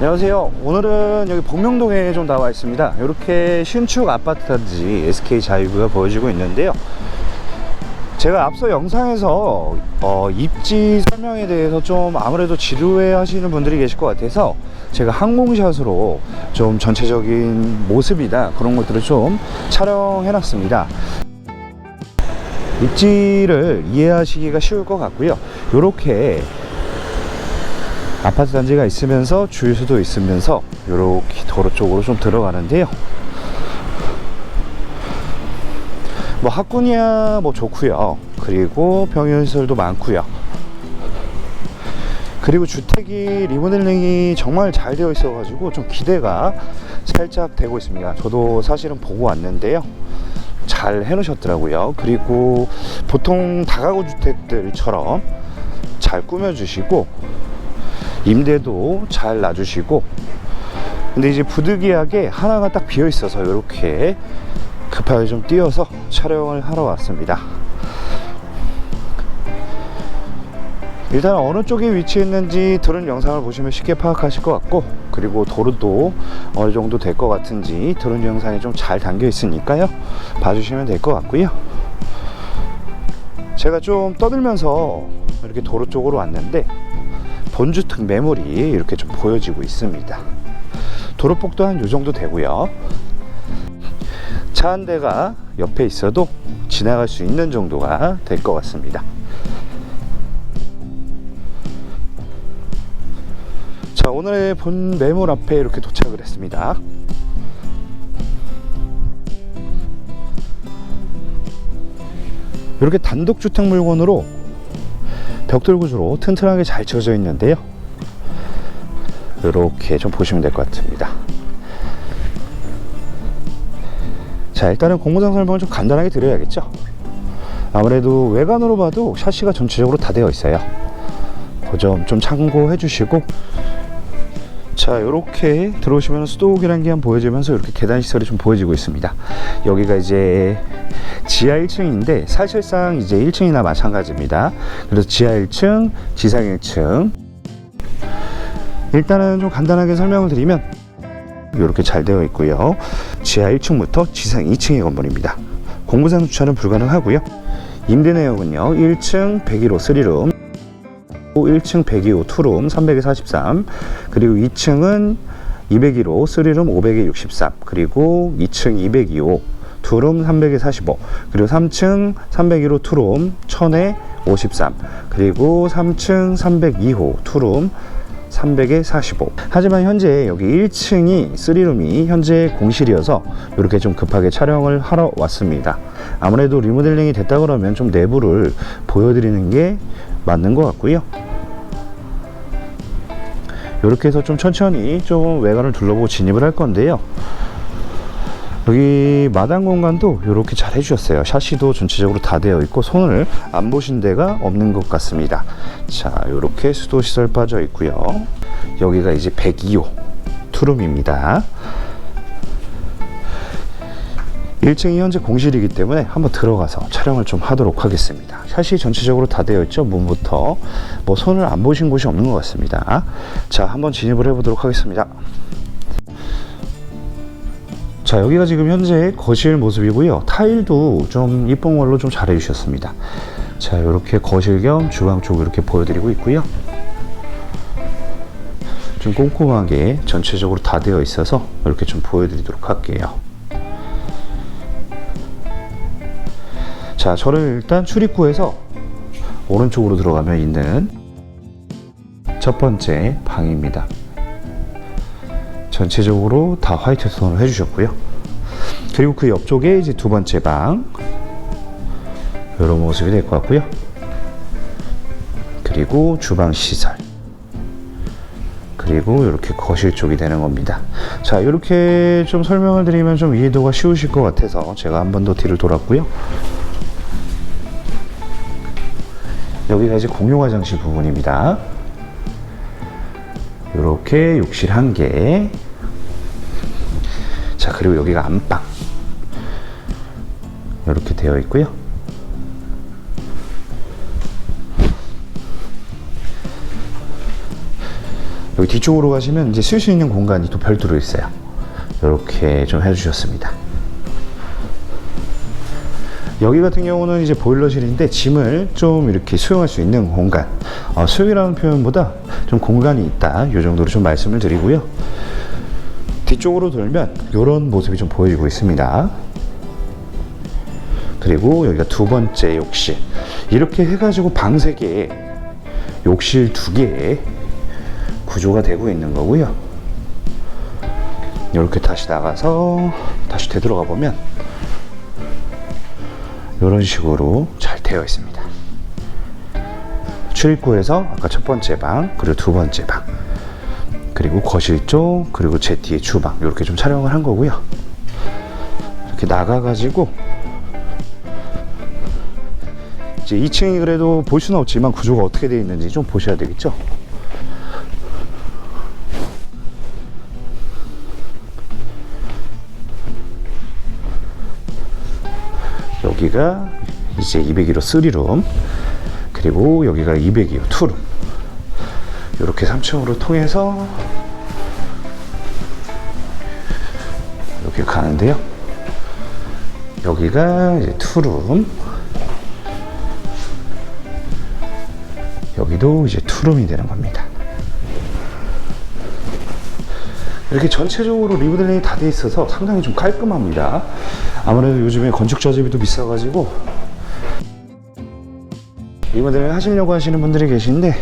안녕하세요. 오늘은 여기 복명동에 좀 나와 있습니다. 이렇게 신축 아파트 단지 SK 자유구가 보여지고 있는데요. 제가 앞서 영상에서 어, 입지 설명에 대해서 좀 아무래도 지루해 하시는 분들이 계실 것 같아서 제가 항공샷으로 좀 전체적인 모습이나 그런 것들을 좀 촬영해 놨습니다. 입지를 이해하시기가 쉬울 것 같고요. 이렇게 아파트 단지가 있으면서 주유소도 있으면서 이렇게 도로 쪽으로 좀 들어가는데요. 뭐 학군이야 뭐 좋고요. 그리고 병영시설도 많고요. 그리고 주택이 리모델링이 정말 잘 되어 있어 가지고 좀 기대가 살짝 되고 있습니다. 저도 사실은 보고 왔는데요. 잘 해 놓으셨더라고요. 그리고 보통 다가구 주택들처럼 잘 꾸며 주시고 임대도 잘 놔주시고. 근데 이제 부득이하게 하나가 딱 비어 있어서 이렇게 급하게 좀 뛰어서 촬영을 하러 왔습니다. 일단 어느 쪽에 위치했는지 들은 영상을 보시면 쉽게 파악하실 것 같고 그리고 도로도 어느 정도 될 것 같은지 들은 영상이 좀 잘 담겨 있으니까요. 봐주시면 될 것 같고요. 제가 좀 떠들면서 이렇게 도로 쪽으로 왔는데 본주택 매물이 이렇게 좀 보여지고 있습니다. 도로폭도 한 요 정도 되고요. 차 한 대가 옆에 있어도 지나갈 수 있는 정도가 될 것 같습니다. 자 오늘의 본 매물 앞에 이렇게 도착을 했습니다. 이렇게 단독주택 물건으로 벽돌 구조로 튼튼하게 잘 쳐져 있는데요. 이렇게 좀 보시면 될 것 같습니다. 자 일단은 공무상 설명을 좀 간단하게 드려야겠죠? 아무래도 외관으로 봐도 샤시가 전체적으로 다 되어 있어요. 그 점 좀 참고해 주시고 자 이렇게 들어오시면 수도옥이라는 게 보여지면서 이렇게 계단 시설이 좀 보여지고 있습니다. 여기가 이제 지하 1층인데 사실상 이제 1층이나 마찬가지입니다. 그래서 지하 1층 지상 1층. 일단은 좀 간단하게 설명을 드리면 이렇게 잘 되어 있고요. 지하 1층부터 지상 2층의 건물입니다. 공부상 주차는 불가능하고요. 임대 내역은요 1층 101호 3룸 1층 102호 투룸 343 그리고 2층은 201호 3룸 563 그리고 2층 202호 투룸 345 그리고 3층 301호 투룸 1000에 53 그리고 3층 302호 투룸 300에 45 하지만 현재 여기 1층이 3룸이 현재 공실이어서 이렇게 좀 급하게 촬영을 하러 왔습니다. 아무래도 리모델링이 됐다 그러면 좀 내부를 보여드리는 게 맞는 것 같고요. 이렇게 해서 좀 천천히 좀 외관을 둘러보고 진입을 할 건데요. 여기 마당 공간도 이렇게 잘 해주셨어요. 샤시도 전체적으로 다 되어 있고 손을 안 보신 데가 없는 것 같습니다. 자 이렇게 수도 시설 빠져 있고요. 여기가 이제 102호 투룸입니다 1층이 현재 공실이기 때문에 한번 들어가서 촬영을 좀 하도록 하겠습니다. 샷이 전체적으로 다 되어 있죠 문부터. 뭐 손을 안 보신 곳이 없는 것 같습니다. 자 한번 진입을 해 보도록 하겠습니다. 자 여기가 지금 현재 거실 모습이고요. 타일도 좀 이쁜 걸로 좀 잘 해 주셨습니다. 자 이렇게 거실 겸 주방 쪽 이렇게 보여드리고 있고요. 좀 꼼꼼하게 전체적으로 다 되어 있어서 이렇게 좀 보여드리도록 할게요 자, 저는 일단 출입구에서 오른쪽으로 들어가면 있는 첫 번째 방입니다. 전체적으로 다 화이트 톤을 해주셨고요. 그리고 그 옆쪽에 이제 두 번째 방 이런 모습이 될 것 같고요. 그리고 주방 시설 그리고 이렇게 거실 쪽이 되는 겁니다. 자, 이렇게 좀 설명을 드리면 좀 이해도가 쉬우실 것 같아서 제가 한 번 더 뒤를 돌았고요. 여기가 이제 공용 화장실 부분입니다. 이렇게 욕실 한 개. 자, 그리고 여기가 안방. 이렇게 되어 있고요. 여기 뒤쪽으로 가시면 이제 쓸 수 있는 공간이 또 별도로 있어요. 이렇게 좀 해주셨습니다. 여기 같은 경우는 이제 보일러실인데 짐을 좀 이렇게 수용할 수 있는 공간. 어, 수용이라는 표현보다 좀 공간이 있다. 이 정도로 좀 말씀을 드리고요. 뒤쪽으로 돌면 이런 모습이 좀 보여지고 있습니다. 그리고 여기가 두 번째 욕실. 이렇게 해가지고 방세 개, 욕실 두개 구조가 되고 있는 거고요. 이렇게 다시 나가서 다시 되돌아가 보면 이런 식으로 잘 되어 있습니다. 출입구에서 아까 첫 번째 방, 그리고 두 번째 방, 그리고 거실 쪽, 그리고 제 뒤에 주방 이렇게 좀 촬영을 한 거고요. 이렇게 나가가지고 이제 2층이 그래도 볼 수는 없지만 구조가 어떻게 되어 있는지 좀 보셔야 되겠죠. 여기가 이제 202호 3룸 그리고 여기가 202호 2룸 이렇게 3층으로 통해서 이렇게 가는데요 여기가 이제 2룸 여기도 이제 투룸이 되는 겁니다. 이렇게 전체적으로 리모델링이 다 돼 있어서 상당히 좀 깔끔합니다. 아무래도 요즘에 건축 자재비도 비싸가지고 리모델링 하시려고 하시는 분들이 계신데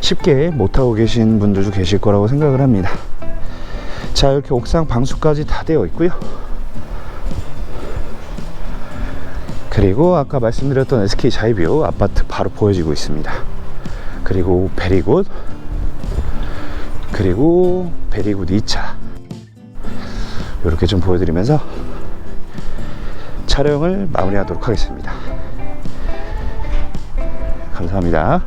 쉽게 못하고 계신 분들도 계실 거라고 생각을 합니다. 자 이렇게 옥상 방수까지 다 되어 있고요. 그리고 아까 말씀드렸던 SK 자이뷰 아파트 바로 보여지고 있습니다. 그리고 베리굿 그리고 베리굿 2차 이렇게 좀 보여드리면서 촬영을 마무리하도록 하겠습니다. 감사합니다.